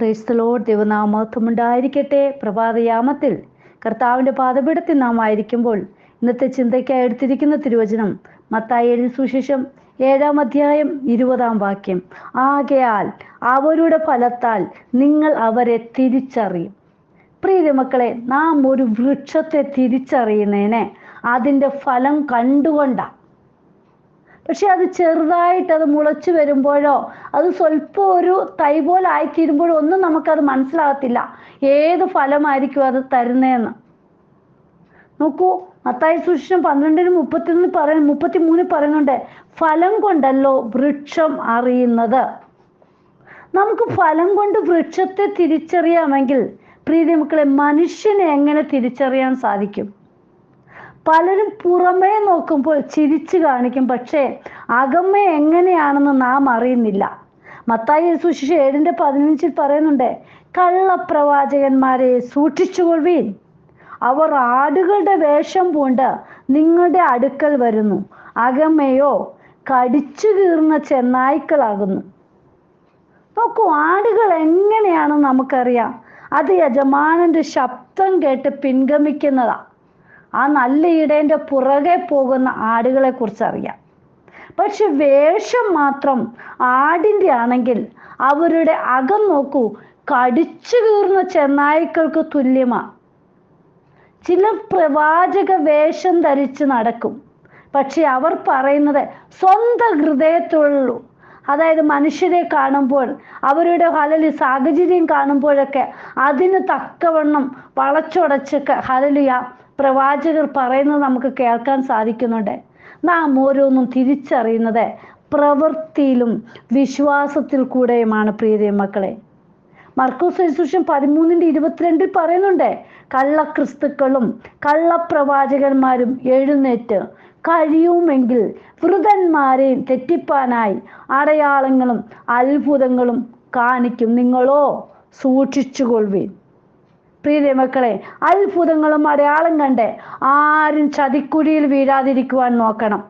ക്രൈസ്തലോ ദൈവനാമത്വമുണ്ടായിരിക്കട്ടെ പ്രഭാതയാമത്തിൽ കർത്താവിന്റെ പാതപീഠത്തിൽ നാം ആയിരിക്കുമ്പോൾ ഇന്നത്തെ ചിന്തയ്ക്കായി എടുത്തിരിക്കുന്ന തിരുവചനം മത്തായി സുശേഷം ഏഴാം അധ്യായം ഇരുപതാം വാക്യം. ആകയാൽ അവരുടെ ഫലത്താൽ നിങ്ങൾ അവരെ തിരിച്ചറിയും. പ്രിയ മക്കളെ നാം ഒരു വൃക്ഷത്തെ തിരിച്ചറിയുന്നതിനെ അതിന്റെ ഫലം കണ്ടുകൊണ്ടാണ് പക്ഷെ അത് ചെറുതായിട്ട് അത് മുളച്ചു വരുമ്പോഴോ അത് സ്വല്പം ഒരു തൈ പോലെ ആയിത്തീരുമ്പോഴോ ഒന്നും നമുക്കത് മനസ്സിലാകത്തില്ല. ഏത് ഫലമായിരിക്കും അത് തരുന്നതെന്ന് നോക്കൂ മത്തായി സുശേഷം പന്ത്രണ്ടിന് മുപ്പത്തിയൊന്ന് പറയുന്നു മുപ്പത്തി മൂന്നിൽ പറയുന്നുണ്ട് ഫലം കൊണ്ടല്ലോ വൃക്ഷം അറിയുന്നത്? നമുക്ക് ഫലം കൊണ്ട് വൃക്ഷത്തെ തിരിച്ചറിയാമെങ്കിൽ പ്രീതി മക്കളെ മനുഷ്യനെ എങ്ങനെ തിരിച്ചറിയാൻ സാധിക്കും? പലരും പുറമേ നോക്കുമ്പോൾ ചിരിച്ചു കാണിക്കും. പക്ഷേ അകമ്മ എങ്ങനെയാണെന്ന് നാം അറിയുന്നില്ല. മത്തായി സുശിഷ ഏഴിന്റെ പതിനഞ്ചിൽ പറയുന്നുണ്ട് കള്ളപ്രവാചകന്മാരെ സൂക്ഷിച്ചുകൊള്ളുവീൻ. അവർ ആടുകളുടെ വേഷം പൂണ്ട് നിങ്ങളുടെ അടുക്കൽ വരുന്നു. അകമയോ കടിച്ചു കീർന്ന ചെന്നായ്ക്കളാകുന്നു. നോക്കൂ ആടുകൾ എങ്ങനെയാണെന്ന് നമുക്കറിയാം. അത് യജമാനന്റെ ശബ്ദം കേട്ട് പിൻഗമിക്കുന്നതാ. ആ നല്ല ഇടേന്റെ പുറകെ പോകുന്ന ആടുകളെ കുറിച്ച് അറിയാം. പക്ഷെ വേഷം മാത്രം ആടിന്റെ ആണെങ്കിൽ അവരുടെ അകം നോക്കൂ. കടിച്ചു കീർന്ന ചെന്നായ്ക്കൾക്ക് തുല്യമാ. ചില പ്രവാചക വേഷം ധരിച്ച് നടക്കും. പക്ഷെ അവർ പറയുന്നത് സ്വന്തം ഹൃദയത്തുള്ളൂ അതായത് മനുഷ്യരെ കാണുമ്പോൾ അവരുടെ ഹലലി സാഹചര്യം കാണുമ്പോഴൊക്കെ അതിന് തക്കവണ്ണം വളച്ചൊടച്ചൊക്കെ ഹലലിയ. പ്രവാചകർ പറയുന്നത് നമുക്ക് കേൾക്കാൻ സാധിക്കുന്നുണ്ട്. നാം ഓരോന്നും തിരിച്ചറിയുന്നത് പ്രവൃത്തിയിലും വിശ്വാസത്തിൽ കൂടെയുമാണ് പ്രീതിയ മക്കളെ. മർക്കോസ് സുശേഷം പതിമൂന്നിന്റെ ഇരുപത്തിരണ്ടിൽ പറയുന്നുണ്ട് കള്ളക്രിസ്തുക്കളും കള്ളപ്രവാചകന്മാരും എഴുന്നേറ്റ് കഴിയുമെങ്കിൽ വൃതന്മാരെയും തെറ്റിപ്പാനായി അടയാളങ്ങളും അത്ഭുതങ്ങളും കാണിക്കും. നിങ്ങളോ സൂക്ഷിച്ചുകൊള്ളുവീൻ. പ്രിയ മക്കളെ അത്ഭുതങ്ങളും അടയാളം കണ്ട് ആരും ചതിക്കുഴിയിൽ വീഴാതിരിക്കുവാൻ നോക്കണം.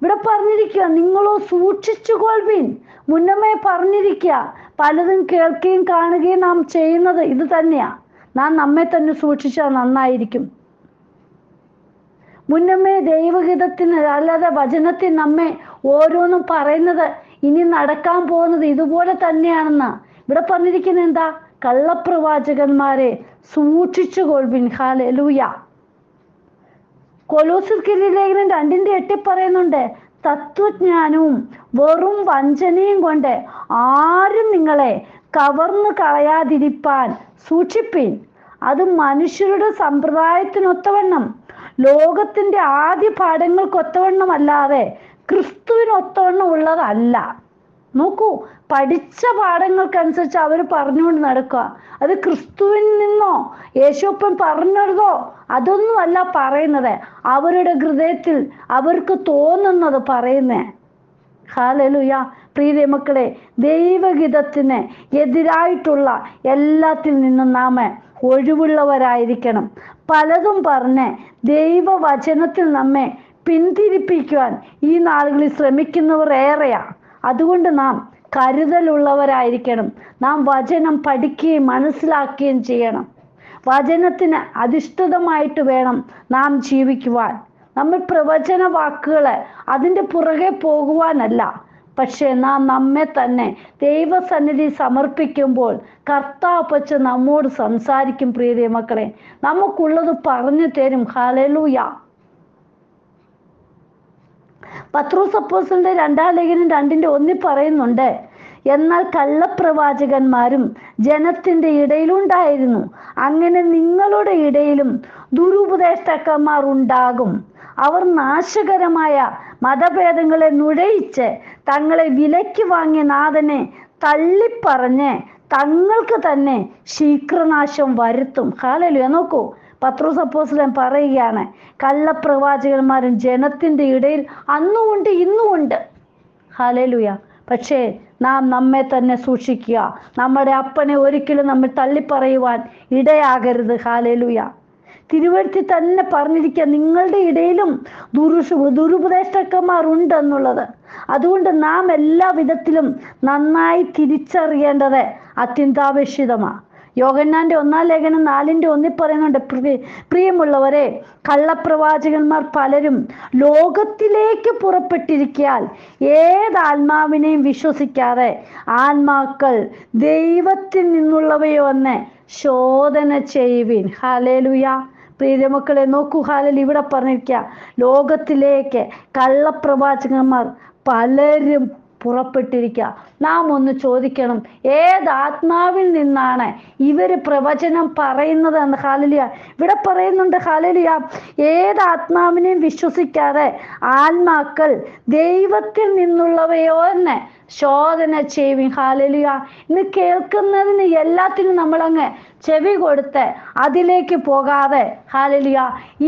ഇവിടെ പറഞ്ഞിരിക്കുക നിങ്ങളോ സൂക്ഷിച്ചു സൂക്ഷിച്ചുകൊള്ളുവീൻ മുന്നമേ പറഞ്ഞിരിക്കുക പലതും കേൾക്കുകയും കാണുകയും നാം ചെയ്യുന്നത് ഇത് തന്നെയാ. നാം നമ്മെ തന്നെ സൂക്ഷിച്ചാൽ നന്നായിരിക്കും. മുന്നമേ ദൈവഗീതത്തിന് അല്ലാതെ വചനത്തിൽ നമ്മെ ഓരോന്നും പറയുന്നത് ഇനി നടക്കാൻ പോകുന്നത് ഇതുപോലെ തന്നെയാണെന്ന്. ഇവിടെ പറഞ്ഞിരിക്കുന്നത് എന്താ? കള്ളപ്രവാചകന്മാരെ സൂക്ഷിച്ചു കൊൾവിൻ ഹാലൂയ കൊലോസിർക്കിലെ ലേഖനം രണ്ടിന്റെ എട്ടി പറയുന്നുണ്ട് തത്വജ്ഞാനവും വെറും വഞ്ചനയും കൊണ്ട് ആരും നിങ്ങളെ കവർന്നു കളയാതിരിപ്പാൻ സൂക്ഷിപ്പിൻ. അത് മനുഷ്യരുടെ സമ്പ്രദായത്തിനൊത്തവണ്ണം ലോകത്തിന്റെ ആദ്യ പാഠങ്ങൾക്കൊത്തവണ്ണം അല്ലാതെ ക്രിസ്തുവിനൊത്തവണ്ണം ഉള്ളതല്ല. നോക്കൂ പഠിച്ച പാഠങ്ങൾക്കനുസരിച്ച് അവർ പറഞ്ഞുകൊണ്ട് നടക്കുക. അത് ക്രിസ്തുവിൽ നിന്നോ യേശോപ്പൻ പറഞ്ഞതോ അതൊന്നുമല്ല പറയുന്നത്. അവരുടെ ഹൃദയത്തിൽ അവർക്ക് തോന്നുന്നത് പറയുന്നേ. ഹാലലുയ പ്രീതി മക്കളെ ദൈവഗീതത്തിന് എതിരായിട്ടുള്ള എല്ലാത്തിൽ നിന്നും നാം ഒഴിവുള്ളവരായിരിക്കണം. പലതും പറഞ്ഞ് ദൈവവചനത്തിൽ നമ്മെ പിന്തിരിപ്പിക്കുവാൻ ഈ നാളുകളിൽ ശ്രമിക്കുന്നവർ ഏറെയാ. അതുകൊണ്ട് നാം കരുതലുള്ളവരായിരിക്കണം. നാം വചനം പഠിക്കുകയും മനസ്സിലാക്കുകയും ചെയ്യണം. വചനത്തിന് അധിഷ്ഠിതമായിട്ട് വേണം നാം ജീവിക്കുവാൻ. നമ്മൾ പ്രവചന വാക്കുകളെ അതിന്റെ പുറകെ പോകുവാനല്ല. പക്ഷേ നാം നമ്മെ തന്നെ ദൈവസന്നിധി സമർപ്പിക്കുമ്പോൾ കർത്താവ് പച്ച നമ്മോട് സംസാരിക്കും പ്രീതി മക്കളെ. നമുക്കുള്ളത് പറഞ്ഞു തരും. ഹാലലൂയ പത്രോസ് അപ്പോസിന്റെ രണ്ടാം ലേഖനം രണ്ടിന്റെ ഒന്നി പറയുന്നുണ്ട് എന്നാൽ കള്ളപ്രവാചകന്മാരും ജനത്തിന്റെ ഇടയിലുണ്ടായിരുന്നു. അങ്ങനെ നിങ്ങളുടെ ഇടയിലും ദുരുപദേഷ്ടക്കന്മാർ ഉണ്ടാകും. അവർ നാശകരമായ മതഭേദങ്ങളെ നുഴയിച്ച് തങ്ങളെ വിലയ്ക്ക് വാങ്ങിയ നാഥനെ തള്ളിപ്പറഞ്ഞ് തങ്ങൾക്ക് തന്നെ ശീഘ്രനാശം വരുത്തും. ഹാലലുയ. നോക്കൂ പത്രോസ് അപ്പോസ്ലൻ പറയുകയാണ് കള്ളപ്രവാചകന്മാരും ജനത്തിന്റെ ഇടയിൽ അന്നും ഉണ്ട് ഇന്നും ഉണ്ട് ഹാലലുയ പക്ഷേ നാം നമ്മെ തന്നെ സൂക്ഷിക്കുക. നമ്മുടെ അപ്പനെ ഒരിക്കലും നമ്മൾ തള്ളിപ്പറയുവാൻ ഇടയാകരുത്. ഹാലലുയ തിരുവഴുത്തി തന്നെ പറഞ്ഞിരിക്കുക നിങ്ങളുടെ ഇടയിലും ദുരുഷ ദുരുപദേഷ്ടക്കന്മാർ ഉണ്ടെന്നുള്ളത്. അതുകൊണ്ട് നാം എല്ലാ വിധത്തിലും നന്നായി തിരിച്ചറിയേണ്ടത് അത്യന്താപേക്ഷിതമാണ് യോഗന്നാന്റെ ഒന്നാം ലേഖനം നാലിന്റെ ഒന്നിൽ പറയുന്നുണ്ട് പ്രിയ- പ്രിയമുള്ളവരെ കള്ളപ്രവാചകന്മാർ പലരും ലോകത്തിലേക്ക് പുറപ്പെട്ടിരിക്കാൽ ഏത് ആത്മാവിനെയും വിശ്വസിക്കാതെ ആത്മാക്കൾ ദൈവത്തിൽ നിന്നുള്ളവയോ എന്ന് ശോധന ചെയ്യുവിൻ. ഹാലേലുയ പ്രിയമക്കളെ നോക്കൂ ഹാലൽ ഇവിടെ പറഞ്ഞിരിക്കുക ലോകത്തിലേക്ക് കള്ളപ്രവാചകന്മാർ പലരും പുറപ്പെട്ടിരിക്കുക. നാം ഒന്ന് ചോദിക്കണം ഏത് ആത്മാവിൽ നിന്നാണ് ഇവർ പ്രവചനം പറയുന്നത് എന്ന് ഹാലലിയ? ഇവിടെ പറയുന്നുണ്ട് ഹാലലിയ ഏത് ആത്മാവിനെയും വിശ്വസിക്കാതെ ആത്മാക്കൾ ദൈവത്തിൽ നിന്നുള്ളവയോ എന്ന് ശോധന ചെയ്യുവിൻ ഹാലലിയ. ഇന്ന് കേൾക്കുന്നതിന് എല്ലാത്തിനും നമ്മളങ്ങ് ചെവി കൊടുത്ത് അതിലേക്ക് പോകാതെ ഹാലലിയ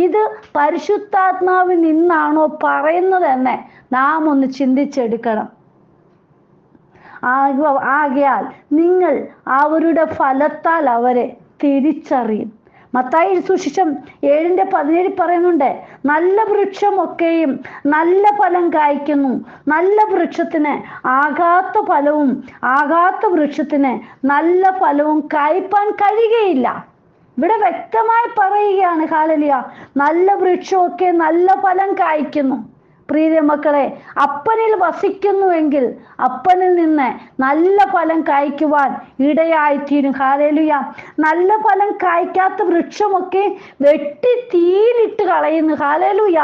ഇത് പരിശുദ്ധാത്മാവിൽ നിന്നാണോ പറയുന്നതെന്ന് നാം ഒന്ന് ചിന്തിച്ചെടുക്കണം. ആകയാൽ നിങ്ങൾ അവരുടെ ഫലത്താൽ അവരെ തിരിച്ചറിയും. മത്തായി സുശിഷം ഏഴിന്റെ പതിനേഴ് പറയുന്നുണ്ട് നല്ല വൃക്ഷമൊക്കെയും നല്ല ഫലം കായ്ക്കുന്നു. നല്ല വൃക്ഷത്തിന് ആകാത്ത ഫലവും ആകാത്ത വൃക്ഷത്തിന് നല്ല ഫലവും കായ്പാൻ കഴിയുകയില്ല. ഇവിടെ വ്യക്തമായി പറയുകയാണ് ഹാലലിയ നല്ല വൃക്ഷമൊക്കെ നല്ല ഫലം കായ്ക്കുന്നു. പ്രിയ മക്കളെ അപ്പനിൽ വസിക്കുന്നുവെങ്കിൽ അപ്പനിൽ നിന്ന് നല്ല ഫലം കായ്ക്കുവാൻ ഇടയായിത്തീരും. ഹാലേലുയ നല്ല ഫലം കായ്ക്കാത്ത വൃക്ഷമൊക്കെ വെട്ടി തീരിട്ട് കളയുന്നു. ഹാലേലുയ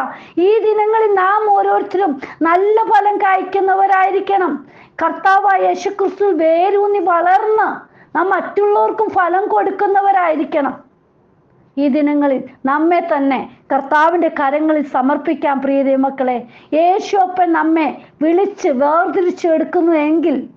ഈ ദിനങ്ങളിൽ നാം ഓരോരുത്തരും നല്ല ഫലം കായ്ക്കുന്നവരായിരിക്കണം. കർത്താവായ യേശുക്രിസ്തു വേരൂന്നി വളർന്ന് നാം മറ്റുള്ളവർക്കും ഫലം കൊടുക്കുന്നവരായിരിക്കണം. ഈ ദിനങ്ങളിൽ നമ്മെ തന്നെ കർത്താവിന്റെ കരങ്ങളിൽ സമർപ്പിക്കാം പ്രിയ മക്കളെ. യേശോപ്പൻ നമ്മെ വിളിച്ച് വേർതിരിച്ചു എടുക്കുന്നു എങ്കിൽ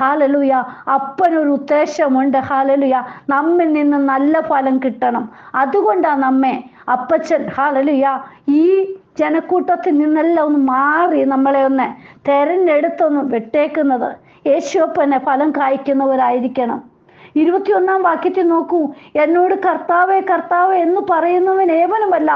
ഹാലലുയ അപ്പനൊരു ഉദ്ദേശമുണ്ട് ഹാലലുയ. നമ്മിൽ നിന്ന് നല്ല ഫലം കിട്ടണം. അതുകൊണ്ടാണ് നമ്മെ അപ്പച്ചൻ ഹാലലുയ ഈ ജനക്കൂട്ടത്തിൽ നിന്നെല്ലാം ഒന്ന് മാറി നമ്മളെ ഒന്ന് തെരഞ്ഞെടുത്തൊന്ന് വിട്ടേക്കുന്നത്. യേശുപ്പനെ ഫലം കായ്ക്കുന്നവരായിരിക്കണം. ഇരുപത്തിയൊന്നാം വാക്യത്തിൽ നോക്കൂ. എന്നോട് കർത്താവേ കർത്താവേ എന്ന് പറയുന്നവൻ ഏവനുമല്ല.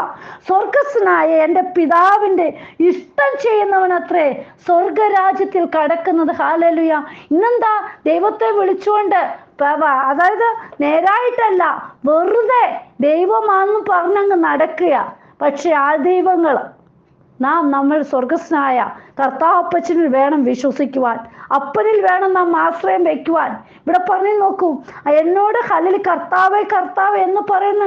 സ്വർഗസ്നായ എന്റെ പിതാവിന്റെ ഇഷ്ടം ചെയ്യുന്നവൻ അത്രേ സ്വർഗരാജ്യത്തിൽ കടക്കുന്നത്. ഹാലലുയ ഇന്നെന്താ? ദൈവത്തെ വിളിച്ചുകൊണ്ട് അതായത് നേരായിട്ടല്ല വെറുതെ ദൈവമാണെന്ന് പറഞ്ഞങ്ങ് നടക്കുക. പക്ഷെ ആ ദൈവങ്ങൾ നാം നമ്മൾ സ്വർഗസ്നായ കർത്താപ്പച്ചനിൽ വേണം വിശ്വസിക്കുവാൻ. അപ്പനിൽ വേണം നാം ആശ്രയം വയ്ക്കുവാൻ. ഇവിടെ പറഞ്ഞു നോക്കൂ എന്നോട് ഹലിൽ കർത്താവേ കർത്താവ് എന്ന് പറയുന്ന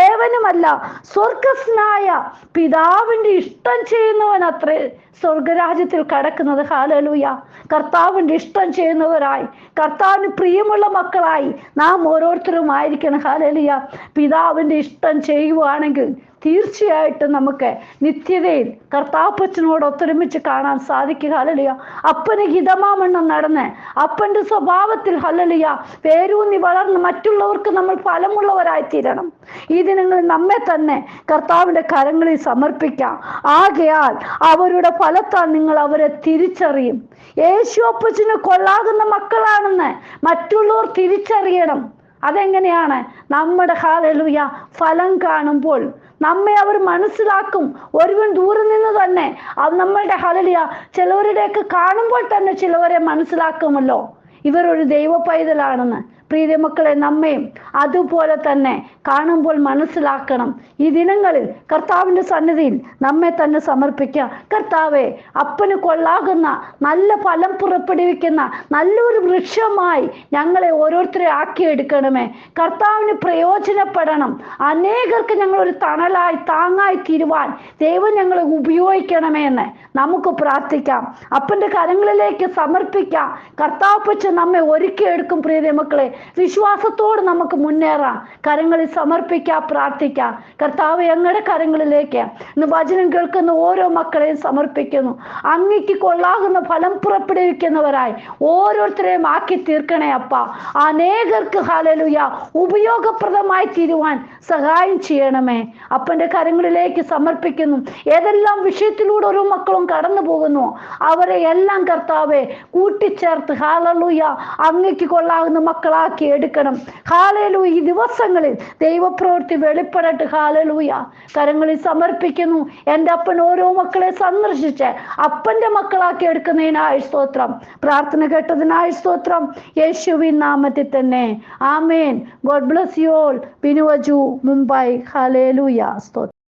ഏവനുമല്ല സ്വർഗസ്നായ പിതാവിന്റെ ഇഷ്ടം ചെയ്യുന്നവൻ അത്രേ സ്വർഗരാജ്യത്തിൽ കടക്കുന്നത്. ഹാലലൂയ കർത്താവിന്റെ ഇഷ്ടം ചെയ്യുന്നവരായി കർത്താവിന് പ്രിയമുള്ള മക്കളായി നാം ഓരോരുത്തരും ആയിരിക്കണം ഹാലലിയ പിതാവിന്റെ ഇഷ്ടം ചെയ്യുവാണെങ്കിൽ തീർച്ചയായിട്ടും നമുക്ക് നിത്യതയിൽ കർത്താപ്പച്ചനോട് ഒത്തൊരുമിച്ച് കാണാൻ സാധിക്കുക. ഹലലിയ അപ്പന് ഹിതമാമണ്ണം നടന്ന് അപ്പന്റെ സ്വഭാവത്തിൽ ഹലലിയ പേരൂന്നി വളർന്ന് മറ്റുള്ളവർക്ക് നമ്മൾ ഫലമുള്ളവരായി തീരണം ഈ ദിനങ്ങളിൽ നമ്മെ തന്നെ കർത്താവിന്റെ കരങ്ങളിൽ സമർപ്പിക്കാം. ആകയാൽ അവരുടെ ഫലത്താൽ നിങ്ങൾ അവരെ തിരിച്ചറിയും. യേശു അപ്പച്ചന് കൊള്ളാകുന്ന മക്കളാണെന്ന് മറ്റുള്ളവർ തിരിച്ചറിയണം. അതെങ്ങനെയാണ്? നമ്മുടെ ഹാലലുയ ഫലം കാണുമ്പോൾ നമ്മെ അവർ മനസ്സിലാക്കും. ഒരുവൻ ദൂരെ നിന്ന് തന്നെ അത് നമ്മളുടെ ഹലലിയ ചിലവരുടെയൊക്കെ കാണുമ്പോൾ തന്നെ ചിലവരെ മനസ്സിലാക്കുമല്ലോ. ഇവർ ഒരു ദൈവ പൈതലാണെന്ന്. പ്രീതി മക്കളെ നമ്മയും അതുപോലെ തന്നെ കാണുമ്പോൾ മനസ്സിലാക്കണം. ഈ ദിനങ്ങളിൽ കർത്താവിന്റെ സന്നിധിയിൽ നമ്മെ തന്നെ സമർപ്പിക്കുക. കർത്താവെ അപ്പന് കൊള്ളാകുന്ന നല്ല ഫലം പുറപ്പെടുവിക്കുന്ന നല്ലൊരു വൃക്ഷമായി ഞങ്ങളെ ഓരോരുത്തരെ ആക്കിയെടുക്കണമേ. കർത്താവിന് പ്രയോജനപ്പെടണം. അനേകർക്ക് ഞങ്ങളൊരു തണലായി താങ്ങായി തീരുവാൻ ദൈവം ഞങ്ങളെ ഉപയോഗിക്കണമേ എന്ന് നമുക്ക് പ്രാർത്ഥിക്കാം. അപ്പന്റെ കരങ്ങളിലേക്ക് സമർപ്പിക്കാം. കർത്താവ് പച്ച നമ്മെ ഒരുക്കിയെടുക്കും പ്രിയ മക്കളെ. വിശ്വാസത്തോട് നമുക്ക് മുന്നേറാം. കരങ്ങളിൽ സമർപ്പിക്കാം പ്രാർത്ഥിക്കാം. കർത്താവ് ഞങ്ങളുടെ കരങ്ങളിലേക്ക് ഇന്ന് വചനം കേൾക്കുന്ന ഓരോ മക്കളെയും സമർപ്പിക്കുന്നു. അങ്ങയ്ക്ക് കൊള്ളാകുന്ന ഫലം പുറപ്പെടുവിക്കുന്നവരായി ഓരോരുത്തരെയും ആക്കി തീർക്കണേ അപ്പ. അനേകർക്ക് ഹാലലുയ ഉപയോഗപ്രദമായി തീരുവാൻ സഹായം ചെയ്യണമേ. അപ്പന്റെ കരങ്ങളിലേക്ക് സമർപ്പിക്കുന്നു. ഏതെല്ലാം വിഷയത്തിലൂടെ ഓരോ മക്കളും കടന്നു പോകുന്നു അവരെ എല്ലാം കർത്താവെ കൂട്ടിച്ചേർത്ത് ഹാലലുയ അങ്ങയ്ക്ക് കൊള്ളാകുന്ന മക്കളാക്കി എടുക്കണം. ഹാലലു ഈ ദിവസങ്ങളിൽ ദൈവപ്രവൃത്തി വെളിപ്പെടട്ട്. ഹാലലൂയ കരങ്ങളിൽ സമർപ്പിക്കുന്നു. എന്റെ അപ്പൻ ഓരോ മക്കളെ സന്ദർശിച്ച് അപ്പന്റെ മക്കളാക്കി എടുക്കുന്നതിനായ സ്തോത്രം. പ്രാർത്ഥന കേട്ടതിനായ സ്തോത്രം. യേശുവിൻ നാമത്തിൽ തന്നെ. ആമേൻ ഗോഡ് ബ്ലസ് യു ഓൾ ബിനുവജു മുംബൈ. ഹാലേലൂയ സ്തോത്രം.